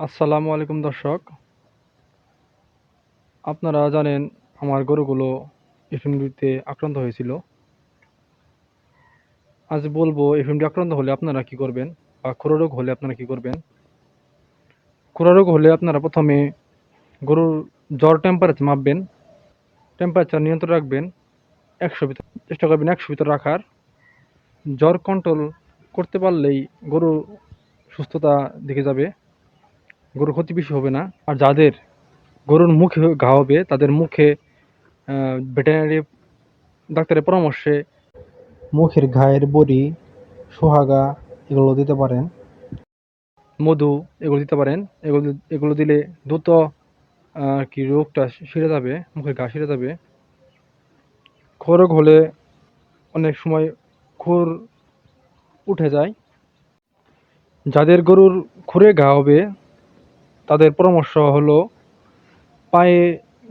আসসালামু আলাইকুম দর্শক। আপনারা জানেন আমার গরুগুলো এফএমডিতে আক্রান্ত হয়েছিল। আজ বলব এফএমডি আক্রান্ত হলে আপনারা কি করবেন বা রোগ হলে আপনারা কি করবেন? রোগ হলে আপনারা প্রথমে গরুর জ্বর টেম্পারেচার মাপবেন টেম্পারেচার নিয়ন্ত্রণ রাখবেন, একশো ভিতর, চেষ্টা করবেন একশো ভিতর রাখার। জ্বর কন্ট্রোল করতে পারলেই গরু সুস্থতা দিকে যাবে। গরুর ক্ষতি বেশি হবে না। আর যাদের গরুর মুখে ঘা হবে, তাদের মুখে ভেটেরিনারি ডাক্তারের পরামর্শে মুখের ঘায়ের বড়ি, সোহাগা, এগুলো দিতে পারেন। মধু, এগুলো দিতে পারেন। এগুলো এগুলো দিলে দ্রুত আর কি রোগটা সেরে যাবে, মুখের ঘা সেরে যাবে। খোরগ হলে অনেক সময় খুর উঠে যায়। যাদের গরুর খুরে ঘা হবে তাদের পরামর্শ হলো পায়ে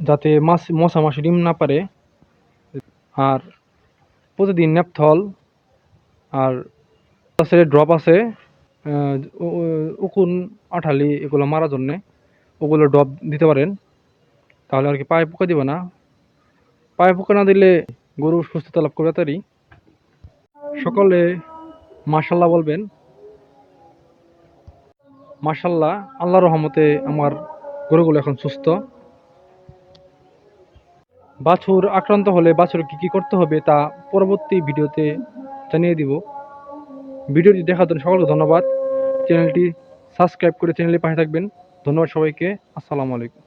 যাতে মাছ মশা মাছি ডিম না পারে, আর প্রতিদিন ন্যাপথল আর আছে ড্রপ আছে উকুন, আঠালি এগুলো মারার জন্যে, ওগুলো ড্রপ দিতে পারেন, তাহলে আর কি পায়ে পোকা দিবে না। পায়ে পোকা না দিলে গরু সুস্থতা লাভ করবে তাড়াতাড়ি সকলে মাশাল্লাহ বলবেন। মাশাল্লাহ আল্লাহ রহমতে আমার গরুগুলো এখন সুস্থ। বাছুর আক্রান্ত হলে বাছুর কি কি করতে হবে তা পরবর্তী ভিডিওতে জানিয়ে দিব। ভিডিওটি দেখার জন্য সকলকে ধন্যবাদ। চ্যানেলটি সাবস্ক্রাইব করে চ্যানেলে পাশে থাকবেন। ধন্যবাদ সবাইকে। আসসালামু আলাইকুম।